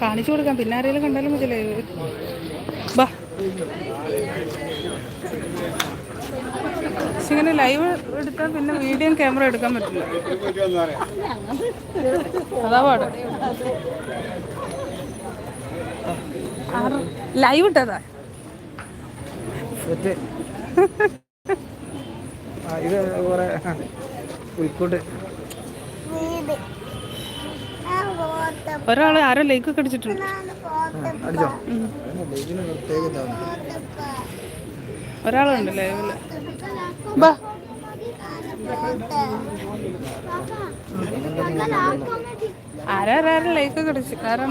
കാണിച്ചു കൊടുക്കാം. പിന്നെ ആരെങ്കിലും കണ്ടാലും മതിയല്ലേ ഇങ്ങനെ ലൈവ് എടുത്താൽ പിന്നെ വീഡിയോ ക്യാമറ എടുക്കാൻ പറ്റില്ല. അതാ പാട്. ലൈവ് ഇട്ടതാ. ഇത് കുറെ ഒരാളെ ആരോ ലൈക്കൊക്കെ അടിച്ചിട്ടുണ്ട്. അടിച്ചോ? ലൈവിന് പ്രത്യേക ഇതാണ് ഒരാളുണ്ട് ലൈവിൽ? ബാ. ലൈക്ക് ഒക്കെ അടിച്ചു കാരണം